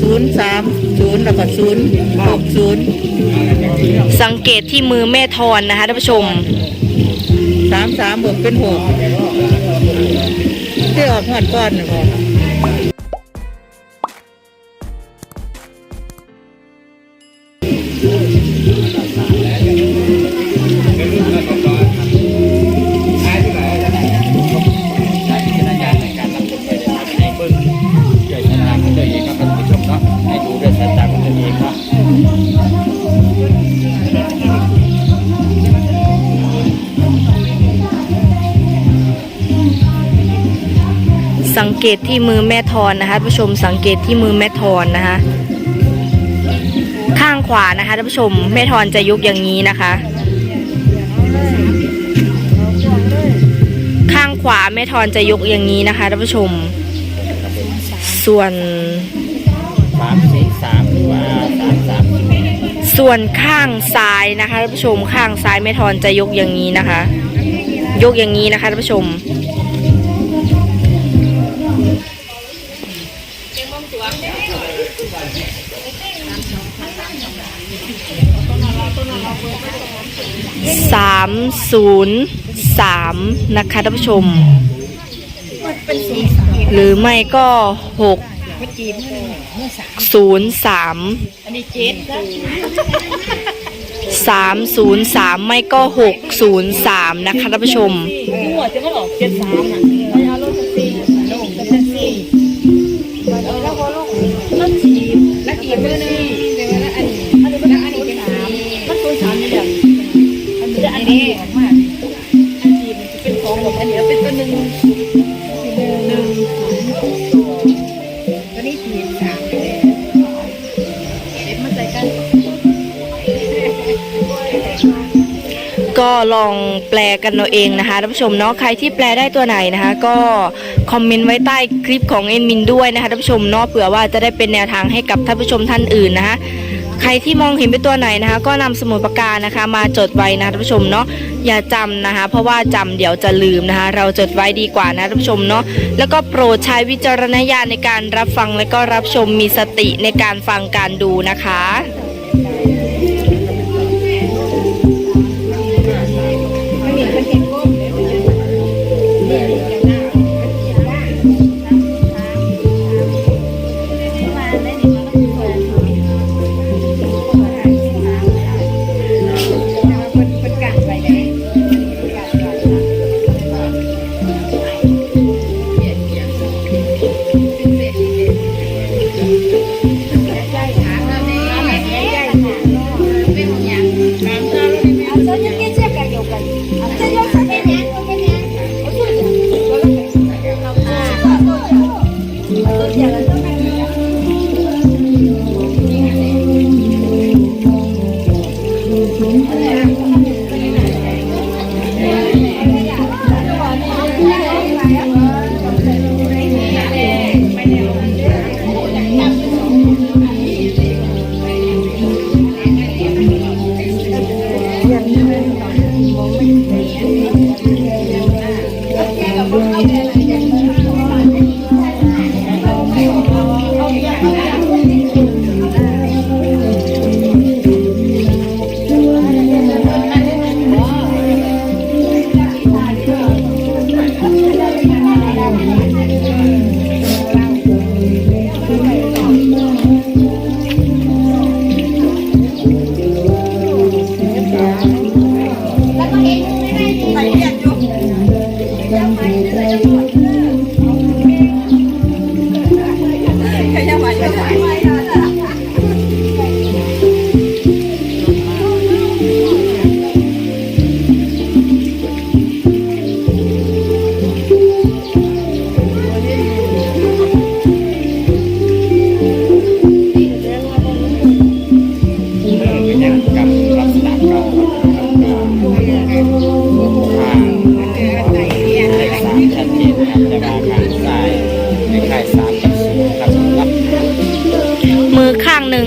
ศูนย์สามศูนย์แล้วก็ศูนย์หกศูนย์สังเกตที่มือแม่ทอนนะคะท่านผู้ชมสามสามบวกเป็นหกที่ออกหอดก้อนนะ สังเกตที่มือแม่ทอนนะคะท่านผู้ชมสังเกตที่มือแม่ทอนนะคะ ข้างขวานะคะท่านผู้ชมแม่ทอนจะยกอย่างนี้นะคะ ข้างขวาแม่ทอนจะยกอย่างนี้นะคะท่านผู้ชม ส่วนสามสี่สามหรือว่าสามสามศูนย์ส่วนข้างซ้ายนะคะท่านผู้ชมข้างซ้ายแม่ทอนจะยกอย่างนี้นะคะ ยกอย่างนี้นะคะท่านผู้ชม สามศูนย์สามนะคะท่านผู้ชม หรือไม่ก็หกศูนย์สามสามศูนย์สามไม่ก็หกศูนย์สามนะคะท่านผู้ชมจะก็ออกเจ็ดสาม จะเป็นสองหมดอันนี้เป็นตัวหนึ่งหนึ่งตัวนี้จีบสามเลยเด็กมาใส่กัน ก็ลองแปลกันเอาเองนะคะท่านผู้ชมเนาะใครที่แปลได้ตัวไหนนะคะ ก็คอมเมนต์ไว้ใต้คลิปของเอ็นมินด้วยนะคะท่านผู้ชมเนาะเผื่อว่าจะได้เป็นแนวทางให้กับท่านผู้ชมท่านอื่นนะคะ ใครที่มองเห็นเป็นตัวไหนนะคะ ก็นำสมุดปากกานะคะ มาจดไว้นะคะท่านผู้ชมเนาะอย่าจำนะคะ เพราะว่าจำเดี๋ยวจะลืมนะคะ เราจดไว้ดีกว่านะท่านผู้ชมเนาะแล้วก็โปรดใช้วิจารณญาณในการรับฟังและก็รับชมมีสติในการฟังการดูนะคะ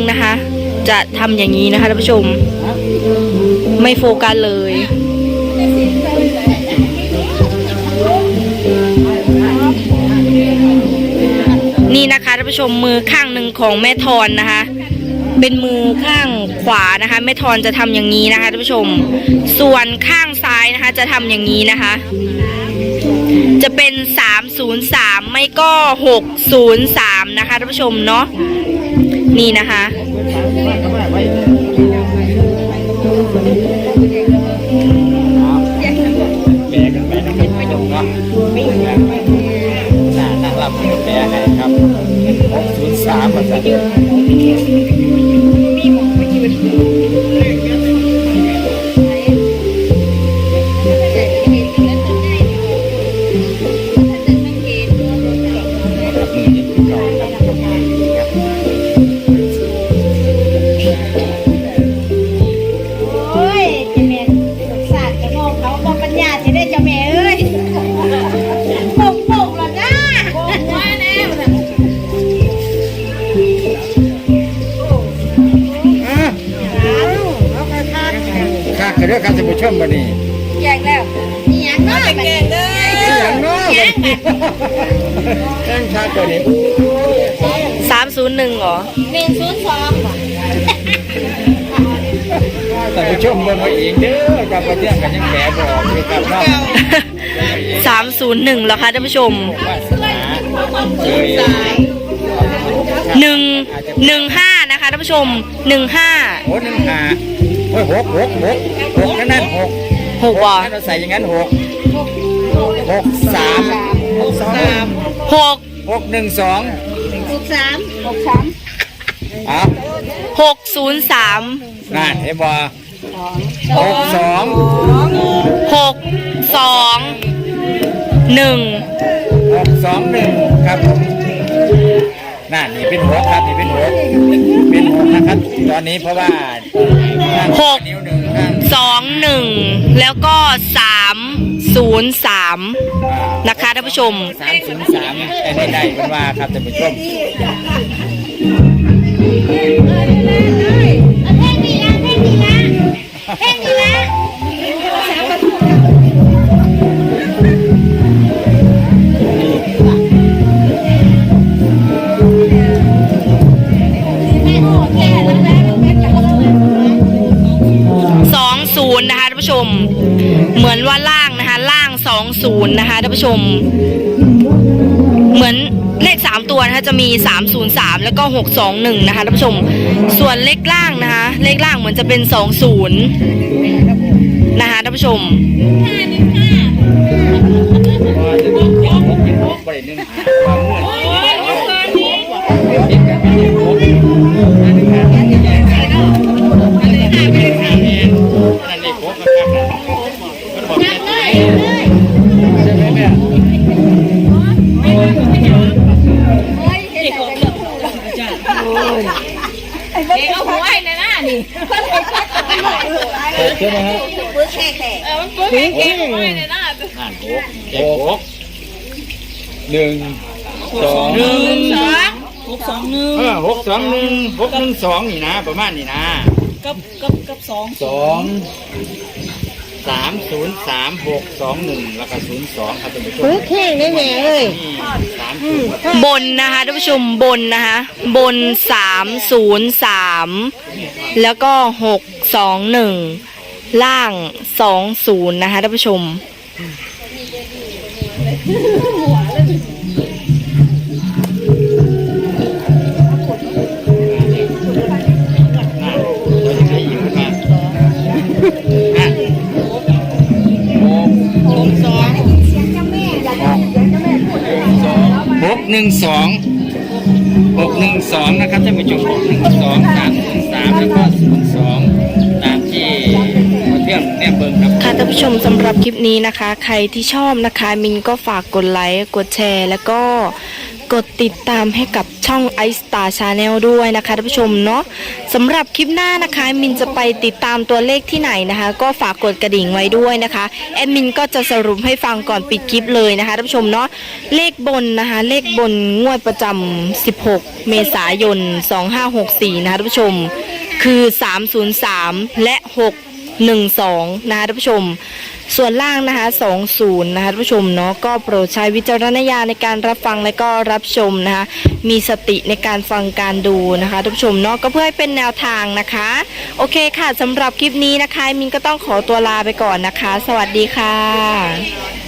นะคะ จะทำอย่างนี้นะคะท่านผู้ชม ไม่โฟกัสเลย นี่นะคะท่านผู้ชมมือข้างหนึ่งของแม่ทอนนะคะ เป็นมือข้างขวานะคะแม่ทอนจะทำอย่างนี้นะคะท่านผู้ชม ส่วนข้างซ้ายนะคะ จะทำอย่างนี้นะคะจะเป็น 303 ไม่ก็ 603 นะคะท่านผู้ชมเนาะ นี่นะคะ ค่าคือเรื่องการจะไปชมวันนี้แยกแล้วนี่ยังน้อยแกงเลยอย่างน้อยแข่งชาตัวนี้301เหรอหนึ่งศูนย์สองแต่ไปชมเบิ่งเอาเองเด้อกับประเทศกันยังแผลบอกอยู่ครับเนาะ301เหรอคะท่านผู้ชมวาสนาเคยหนึ่งหนึ่งห้านะคะ ท่านผู้ชมหนึ่งห้าโอ้หนึ่งห้าโอ้ยหกหกหกหกนั่นนั่นหกหกว่ะถ้าเราใส่อย่างนั้นหกหกสามหกหกหนึ่งสองหกสามหกสามอะหกศูนย์สามนั่นเห็นบ่หกสองหกสองหนึ่งหกสองหนึ่งครับผม นั่นนี่เป็นหกครับนี่เป็นหกเป็นหกนะครับ ตอนนี้เพราะว่าข้างหกนิ้วหนึ่งข้างสองหนึ่งแล้วก็สามศูนย์สามนะคะท่านผู้ชมสามศูนย์สามแต่ในใดเป็นว่าครับท่านผู้ชม ล่างนะคะ ล่างสองศูนย์นะคะท่านผู้ชม เหมือนเลขสามตัวนะคะจะมีสามศูนย์สามแล้วก็หกสองหนึ่งนะคะท่านผู้ชม ส่วนเลขล่างนะคะ เลขล่างเหมือนจะเป็นสองศูนย์นะคะท่านผู้ชม เด็กเอาหัวให้ในหน้านี่ใช่ไหมฮะปื้อแค่แค่เด็กหกเด็กหกหนึ่งสองหนึ่งสองหกสองหนึ่งเออหกสองหนึ่งหกหนึ่งสองนี่นะ ประมาณนี้นะกับกับกับสองสอง สามศูนย์สามหกสองหนึ่งแล้วก็ศูนย์สองครับท่านผู้ชมปื้อแค่แน่ๆเลยนี่สามศูนย์บนนะคะท่านผู้ชมบนนะคะบนสามศูนย์สามแล้วก็หกสองหนึ่งล่างสองศูนย์นะคะท่านผู้ชม นึ่งสองหกหนึ่งสองนะครับท่านผู้ชมหกหนึ่งสองสามศูนย์สามแล้วก็ศูนย์สองตามที่เที่ยงแม่เบิ่งครับ ค่ะท่านผู้ชมสำหรับคลิปนี้นะคะ ใครที่ชอบนะคะ มินก็ฝากกดไลค์กดแชร์ แล้วก็ กดติดตามให้กับช่อง i Star Channel ด้วยนะคะท่านผู้ชมเนาะสำหรับคลิปหน้านะคะ มินจะไปติดตามตัวเลขที่ไหนนะคะ ก็ฝากกดกระดิ่งไว้ด้วยนะคะแอดมินก็จะสรุปให้ฟังก่อนปิดคลิปเลยนะคะท่านผู้ชมเนาะเลขบนนะคะ เลขบนงวดประจำ 16 เมษายน 2564 นะคะท่านผู้ชม คือ 303 และ 6 12นะคะท่านผู้ชม ส่วนล่างนะคะ20นะคะท่านผู้ชมเนาะก็โปรดใช้วิจารณญาณในการรับฟังและก็รับชมนะคะมีสติในการฟังการดูนะคะท่านผู้ชมเนาะก็เพื่อให้เป็นแนวทางนะคะ โอเคค่ะสำหรับคลิปนี้นะคะมินก็ต้องขอตัวลาไปก่อนนะคะ สวัสดีค่ะ